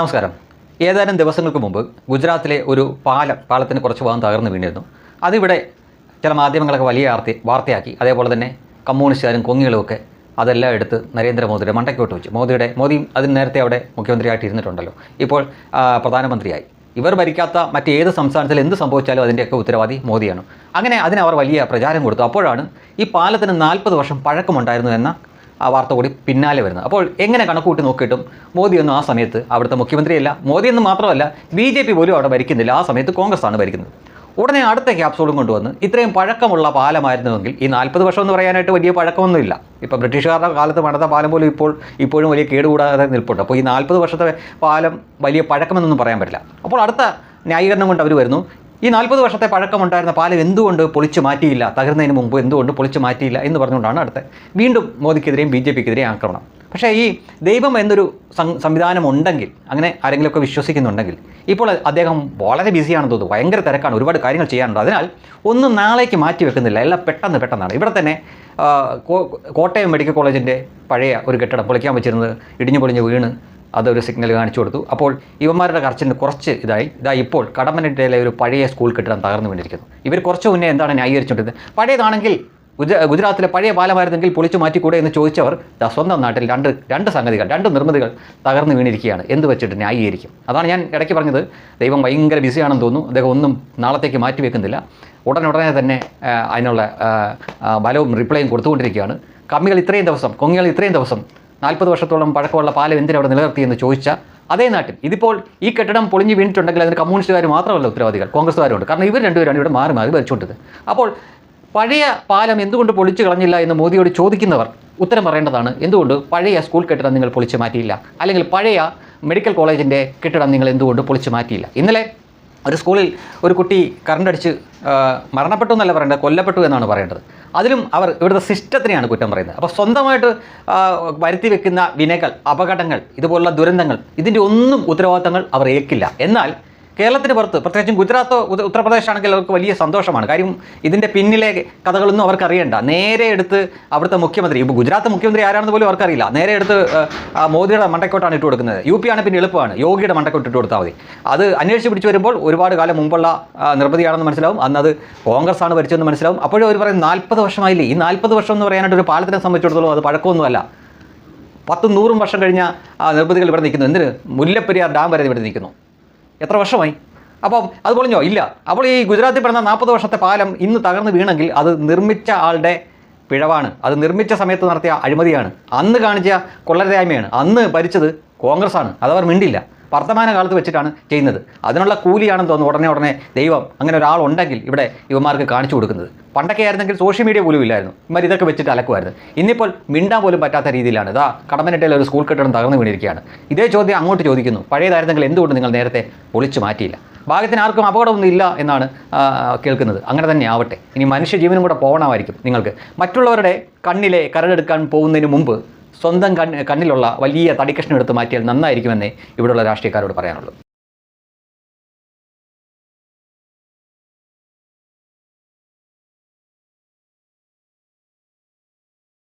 നമസ്കാരം. ഏതാനും ദിവസങ്ങൾക്ക് മുമ്പ് ഗുജറാത്തിലെ ഒരു പാലം പാലത്തിന് കുറച്ച് ഭാഗം തകർന്നു വീണിരുന്നു. അതിവിടെ ചില മാധ്യമങ്ങളൊക്കെ വലിയ വാർത്തി വാർത്തയാക്കി. അതേപോലെ തന്നെ കമ്മ്യൂണിസ്റ്റുകാരും കൊങ്ങികളുമൊക്കെ അതെല്ലാം എടുത്ത് നരേന്ദ്രമോദിയുടെ മണ്ടയ്ക്കോട്ട് വെച്ചു. മോദിയുടെ മോദി അതിന് നേരത്തെ അവിടെ മുഖ്യമന്ത്രിയായിട്ട് ഇരുന്നിട്ടുണ്ടല്ലോ ഇപ്പോൾ പ്രധാനമന്ത്രിയായി. ഇവർ ഭരിക്കാത്ത മറ്റേത് സംസ്ഥാനത്തിൽ എന്ത് സംഭവിച്ചാലും അതിന്റെയൊക്കെ ഉത്തരവാദി മോദിയാണ്. അങ്ങനെ അതിന് അവർ വലിയ പ്രചാരം കൊടുത്തു. അപ്പോഴാണ് ഈ പാലത്തിന് നാൽപ്പത് വർഷം പഴക്കമുണ്ടായിരുന്നു എന്ന ആ വാർത്ത കൂടി പിന്നാലെ വരുന്നത്. അപ്പോൾ എങ്ങനെ കണക്കൂട്ടി നോക്കിയിട്ടും മോദിയൊന്നും ആ സമയത്ത് അവിടുത്തെ മുഖ്യമന്ത്രിയല്ല. മോദിയെന്ന് മാത്രമല്ല ബി ജെ പി പോലും അവിടെ ഭരിക്കുന്നില്ല. ആ സമയത്ത് കോൺഗ്രസ് ആണ് ഭരിക്കുന്നത്. ഉടനെ അടുത്ത ക്യാപ്സൂളും കൊണ്ടുവന്ന് ഇത്രയും പഴക്കമുള്ള പാലമായിരുന്നുവെങ്കിൽ ഈ നാൽപ്പത് വർഷം എന്ന് പറയാനായിട്ട് വലിയ പഴക്കമൊന്നുമില്ല. ഇപ്പോൾ ബ്രിട്ടീഷുകാരുടെ കാലത്ത് പണിത പാലം പോലും ഇപ്പോൾ ഇപ്പോഴും വലിയ കേടുകൂടാതെ നിൽപ്പുണ്ട്. അപ്പോൾ ഈ നാൽപ്പത് വർഷത്തെ പാലം വലിയ പഴക്കമെന്നൊന്നും പറയാൻ പറ്റില്ല. അപ്പോൾ അടുത്ത ന്യായീകരണം കൊണ്ട് അവർ വരുന്നു. ഈ നാൽപ്പത് വർഷത്തെ പഴക്കമുണ്ടായിരുന്ന പാലം എന്തുകൊണ്ട് പൊളിച്ചു മാറ്റിയില്ല? തകർന്നതിന് മുമ്പ് എന്തുകൊണ്ട് പൊളിച്ചു മാറ്റിയില്ല എന്ന് പറഞ്ഞുകൊണ്ടാണ് അടുത്ത വീണ്ടും മോദിക്കെതിരെയും ബി ജെ പിക്കെതിരെയും ആക്രമണം. പക്ഷേ ഈ ദൈവം എന്നൊരു സംവിധാനം ഉണ്ടെങ്കിൽ അങ്ങനെ ആരെങ്കിലുമൊക്കെ വിശ്വസിക്കുന്നുണ്ടെങ്കിൽ ഇപ്പോൾ അദ്ദേഹം വളരെ ബിസിയാണെന്ന് തോന്നുന്നു. ഭയങ്കര തിരക്കാണ്. ഒരുപാട് കാര്യങ്ങൾ ചെയ്യാനുണ്ട്. അതിനാൽ ഒന്നും നാളേക്ക് മാറ്റി വെക്കുന്നില്ല. എല്ലാം പെട്ടെന്ന് പെട്ടെന്നാണ്. ഇവിടെ തന്നെ കോട്ടയം മെഡിക്കൽ കോളേജിന്റെ പഴയ ഒരു കെട്ടിടം പൊളിക്കാൻ വെച്ചിരുന്നത് ഇടിഞ്ഞു പൊളിഞ്ഞ് വീണ് അതൊരു സിഗ്നൽ കാണിച്ചു കൊടുത്തു. അപ്പോൾ ഇവന്മാരുടെ കറച്ചിന് കുറച്ച് ഇതായി. ഇതാ ഇപ്പോൾ കടമനിട്ടയിലെ ഒരു പഴയ സ്കൂൾ കെട്ടിടം തകർന്നു വീണിരിക്കുന്നു. ഇവർ കുറച്ച് മുന്നേ എന്താണ് ന്യായീകരിച്ചുകൊണ്ടിരുന്നത്? പഴയതാണെങ്കിൽ ഗുജ ഗുജറാത്തിലെ പഴയ പാലമായിരുന്നെങ്കിൽ പൊളിച്ചു മാറ്റിക്കൂടെ എന്ന് ചോദിച്ചവർ സ്വന്തം നാട്ടിൽ രണ്ട് രണ്ട് സംഗതികൾ രണ്ട് നിർമ്മിതികൾ തകർന്നു വീണിരിക്കുകയാണ്. എന്ത് വെച്ചിട്ട് ന്യായീകരിക്കും? അതാണ് ഞാൻ ഇടയ്ക്ക് പറഞ്ഞത്. ദൈവം ഭയങ്കര ബിസിയാണെന്ന് തോന്നുന്നു. അദ്ദേഹം ഒന്നും നാളത്തേക്ക് മാറ്റി വെക്കുന്നില്ല. ഉടനുടനെ തന്നെ അതിനുള്ള ബലവും റിപ്ലൈയും കൊടുത്തുകൊണ്ടിരിക്കുകയാണ്. കമ്മികൾ ഇത്രയും ദിവസം കൊങ്ങികൾ ഇത്രയും ദിവസം നാൽപ്പത് വർഷത്തോളം പഴക്കമുള്ള പാലം എന്തിനാണ് അവിടെ നിലനിർത്തിയെന്ന് ചോദിച്ചാൽ അതേ നാട്ടിൽ ഇതിപ്പോൾ ഈ കെട്ടിടം പൊളിഞ്ഞു വീണിട്ടുണ്ടെങ്കിൽ അതിന് കമ്മ്യൂണിസ്റ്റുകാർ മാത്രമല്ല ഉത്തരവാദികൾ കോൺഗ്രസ്സുകാരുണ്ട്. കാരണം ഇവർ രണ്ടുപേരാണ് ഇവിടെ മാറി മാറി ഭരിച്ചുകൊണ്ടത് അപ്പോൾ പഴയ പാലം എന്തുകൊണ്ട് പൊളിച്ചു കളഞ്ഞില്ല എന്ന് മോദിയോട് ചോദിക്കുന്നവർ ഉത്തരം പറയേണ്ടതാണ്. എന്തുകൊണ്ട്? പഴയ സ്കൂൾ കെട്ടിടം നിങ്ങൾ പൊളിച്ചു മാറ്റിയില്ല. അല്ലെങ്കിൽ പഴയ മെഡിക്കൽ കോളേജിന്റെ കെട്ടിടം നിങ്ങൾ എന്തുകൊണ്ട് പൊളിച്ചു മാറ്റിയില്ല? ഇന്നലെ ഒരു സ്കൂളിൽ ഒരു കുട്ടി കറണ്ടടിച്ച് മരണപ്പെട്ടു എന്നല്ല പറയേണ്ടത് കൊല്ലപ്പെട്ടു എന്നാണ് പറയേണ്ടത്. അതിലും അവർ ഇവിടുത്തെ സിസ്റ്റത്തിനെയാണ് കുറ്റം പറയുന്നത്. അപ്പോൾ സ്വന്തമായിട്ട് വരുത്തി വെക്കുന്ന വിനകൾ അപകടങ്ങൾ ഇതുപോലുള്ള ദുരന്തങ്ങൾ ഇതിന്റെ ഒന്നും ഉത്തരവാദിത്തങ്ങൾ അവർ ഏൽക്കില്ല. എന്നാൽ കേരളത്തിന് പുറത്ത് പ്രത്യേകിച്ചും ഗുജറാത്തോ ഉത്ത- ഉത്തർപ്രദേശ് ആണെങ്കിൽ അവർക്ക് വലിയ സന്തോഷമാണ്. കാര്യം ഇതിന്റെ പിന്നിലെ കഥകളൊന്നും അവർക്ക് അറിയണ്ട നേരെ എടുത്ത് അവിടുത്തെ മുഖ്യമന്ത്രി ഇപ്പോൾ ഗുജറാത്ത് മുഖ്യമന്ത്രി ആരാണെന്ന് പോലും അവർക്കറിയില്ല. നേരെ എടുത്ത് മോദിയുടെ മണ്ടക്കോട്ടാണ് ഇട്ട് കൊടുക്കുന്നത്. യു പി ആണ് പിന്നെ എളുപ്പമാണ്. യോഗിയുടെ മണ്ടക്കോട്ട് ഇട്ട് കൊടുത്താൽ മതി. അത് അന്വേഷിച്ച് പിടിച്ച് വരുമ്പോൾ ഒരുപാട് കാലം മുമ്പുള്ള നിർമ്മിതിയാണെന്ന് മനസ്സിലാവും. അന്ന് അത് കോൺഗ്രസ് ആണ് ഭരിച്ചതെന്ന് മനസ്സിലാവും. അപ്പോഴും അവർ പറയും നാൽപ്പത് വർഷമായില്ലേ? ഈ നാൽപ്പത് വർഷം എന്ന് പറയാനായിട്ട് ഒരു പാലത്തിനെ സംബന്ധിച്ചിടത്തോളം അത് പഴക്കമൊന്നുമല്ല. പത്തും നൂറും വർഷം കഴിഞ്ഞ നിർമ്മിതികൾ ഇവിടെ നിൽക്കുന്നു. എന്തിന്? മുല്ലപ്പെരിയാർ ഡാം വരെ ഇവിടെ നിൽക്കുന്നു. എത്ര വർഷമായി? അപ്പം അത് പൊളിഞ്ഞോ? ഇല്ല. അപ്പോൾ ഈ ഗുജറാത്തിൽ പറഞ്ഞ നാൽപ്പത് വർഷത്തെ പാലം ഇന്ന് തകർന്ന് വീണെങ്കിൽ അത് നിർമ്മിച്ച ആളുടെ പിഴവാണ്. അത് നിർമ്മിച്ച സമയത്ത് നടത്തിയ അഴിമതിയാണ്. അന്ന് കാണിച്ച കൊള്ളരതായ്മയാണ് അന്ന് ഭരിച്ചത് കോൺഗ്രസ് ആണ് അതവർ മിണ്ടില്ല. വർത്തമാന കാലത്ത് വെച്ചിട്ടാണ് ചെയ്യുന്നത്. അതിനുള്ള കൂലിയാണെന്ന് തോന്നുന്നു ഉടനെ ഉടനെ ദൈവം അങ്ങനെ ഒരാളുണ്ടെങ്കിൽ ഇവിടെ ഇവന്മാർക്ക് കാണിച്ചു കൊടുക്കുന്നത്. പണ്ടൊക്കെ ആയിരുന്നെങ്കിൽ സോഷ്യൽ മീഡിയ പോലും ഇല്ലായിരുന്നു. ഇവർ ഇതൊക്കെ വെച്ചിട്ട് അലക്കുമായിരുന്നു. ഇന്നിപ്പോൾ മിണ്ടാൻ പോലും പറ്റാത്ത രീതിയിലാണ്. ഇതാ കടമനിട്ടയിൽ ഒരു സ്കൂൾ കെട്ടിടം തകർന്നു വീണിരിക്കുകയാണ്. ഇതേ ചോദ്യം അങ്ങോട്ട് ചോദിക്കുന്നു. പഴയതായിരുന്നെങ്കിൽ എന്തുകൊണ്ട് നിങ്ങൾ നേരത്തെ ഒളിച്ചു മാറ്റിയില്ല? ഭാഗ്യത്തിന് ആർക്കും അപകടമൊന്നും ഇല്ല എന്നാണ് കേൾക്കുന്നത്. അങ്ങനെ തന്നെ ആവട്ടെ. ഇനി മനുഷ്യജീവനും കൂടെ പോകണമായിരിക്കും നിങ്ങൾക്ക്. മറ്റുള്ളവരുടെ കണ്ണിലെ കരടെടുക്കാൻ പോകുന്നതിന് മുമ്പ് സ്വന്തം കണ്ണിലുള്ള വലിയ തടിക്കഷ്ണം എടുത്ത് മാറ്റിയാൽ നന്നായിരിക്കുമെന്നേ ഇവിടെയുള്ള രാഷ്ട്രീയക്കാരോട് പറയാനുള്ളൂ